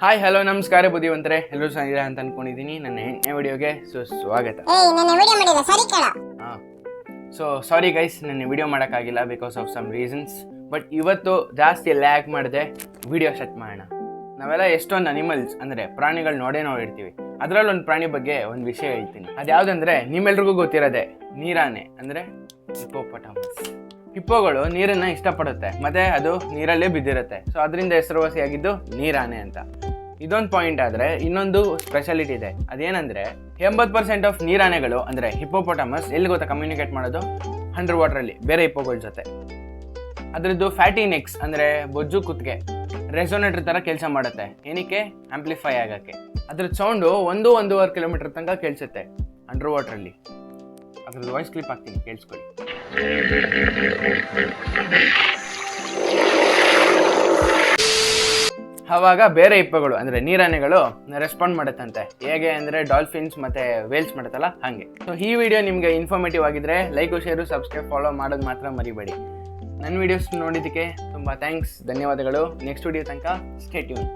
Hi hello ನಮಸ್ಕಾರ ಬುದ್ಧಿವಂತರೆ. ಎಲ್ಲರೂ ಚೆನ್ನಾಗಿದೆ ಅಂತ ಅನ್ಕೊಂಡಿದ್ದೀನಿ. ನನ್ನ ಎಂಟನೇ ವಿಡಿಯೋಗೆ ಸೊ ಸ್ವಾಗತ. ಹಾಂ. ಸೊ ಸಾರಿ ಗೈಸ್ ನನ್ನ ವಿಡಿಯೋ ಮಾಡೋಕ್ಕಾಗಿಲ್ಲ because of some reasons but ಇವತ್ತು ಜಾಸ್ತಿ ಲ್ಯಾಕ್ ಮಾಡಿದೆ ವಿಡಿಯೋ ಸೆಟ್ ಮಾಡೋಣ. ನಾವೆಲ್ಲ ಎಷ್ಟೊಂದು ಅನಿಮಲ್ಸ್ ಅಂದರೆ ಪ್ರಾಣಿಗಳು ನೋಡೇ ನೋಡಿರ್ತೀವಿ. ಅದರಲ್ಲಿ ಒಂದು ಪ್ರಾಣಿ ಬಗ್ಗೆ ಒಂದು ವಿಷಯ ಹೇಳ್ತೀನಿ. ಅದ್ಯಾವುದಂದ್ರೆ ನಿಮ್ಮೆಲ್ರಿಗೂ ಗೊತ್ತಿರೋದೆ ನೀರಾನೆ ಅಂದರೆ ಹಿಪ್ಪೋಪಟಾಮಸ್. ಹಿಪ್ಪೋಗಳು ನೀರನ್ನ ಇಷ್ಟಪಡುತ್ತೆ. ಮತ್ತೆ ಅದು ನೀರಲ್ಲೇ ಬಿದ್ದಿರುತ್ತೆ. ಸೊ ಅದರಿಂದ ಹೆಸರುವಾಸಿಯಾಗಿದ್ದು ನೀರಾನೆ ಅಂತ. ಇದೊಂದು ಪಾಯಿಂಟ್ ಆದರೆ ಇನ್ನೊಂದು ಸ್ಪೆಷಾಲಿಟಿ ಇದೆ. ಅದೇನಂದ್ರೆ ಎಂಬತ್ತು ಪರ್ಸೆಂಟ್ ಆಫ್ ನೀರಾನೆಗಳು ಅಂದರೆ ಹಿಪ್ಪೋಪೊಟಮಸ್ ಎಲ್ಲಿ ಗೊತ್ತಾ ಕಮ್ಯುನಿಕೇಟ್ ಮಾಡೋದು? ಅಂಡರ್ ವಾಟ್ರಲ್ಲಿ ಬೇರೆ ಹಿಪ್ಪೋಗಳ ಜೊತೆ. ಅದರದ್ದು ಫ್ಯಾಟಿ ನೆಕ್ಸ್ ಅಂದರೆ ಬೊಜ್ಜು ಕುತ್ತಿಗೆ ರೆಸೋನೇಟರ್ ಥರ ಕೆಲಸ ಮಾಡುತ್ತೆ. ಏನಕ್ಕೆ? ಆಂಪ್ಲಿಫೈ ಆಗೋಕ್ಕೆ. ಅದ್ರ ಸೌಂಡು ಒಂದು ಒಂದೂವರೆ ಕಿಲೋಮೀಟರ್ ತನಕ ಕೇಳಿಸುತ್ತೆ. ಅಂಡರ್ ವಾಟ್ರಲ್ಲಿ ಅದ್ರದ್ದು ವಾಯ್ಸ್ ಕ್ಲಿಪ್ ಹಾಕ್ತೀನಿ, ಕೇಳಿಸ್ಕೊಳ್ಳಿ. ಆವಾಗ ಬೇರೆ ಇಪ್ಪಗಳು, ಅಂದರೆ ನೀರಾನೆಗಳು ರೆಸ್ಪಾಂಡ್ ಮಾಡುತ್ತಂತೆ. ಹೇಗೆ ಅಂದರೆ ಡಾಲ್ಫಿನ್ಸ್ ಮತ್ತು ವೇಲ್ಸ್ ಮಾಡುತ್ತಲ್ಲ ಹಾಗೆ. ಸೊ ಈ ವಿಡಿಯೋ ನಿಮಗೆ ಇನ್ಫಾರ್ಮೇಟಿವ್ ಆಗಿದ್ದರೆ ಲೈಕು ಶೇರು ಸಬ್ಸ್ಕ್ರೈಬ್ ಫಾಲೋ ಮಾಡೋದು ಮಾತ್ರ ಮರಿಬೇಡಿ. ನನ್ನ ವಿಡಿಯೋಸ್ ನೋಡಿದ್ದಕ್ಕೆ ತುಂಬ ಥ್ಯಾಂಕ್ಸ್ ಧನ್ಯವಾದಗಳು. ನೆಕ್ಸ್ಟ್ ವಿಡಿಯೋ ತನಕ ಸ್ಟೇಟ್ಯೂನ್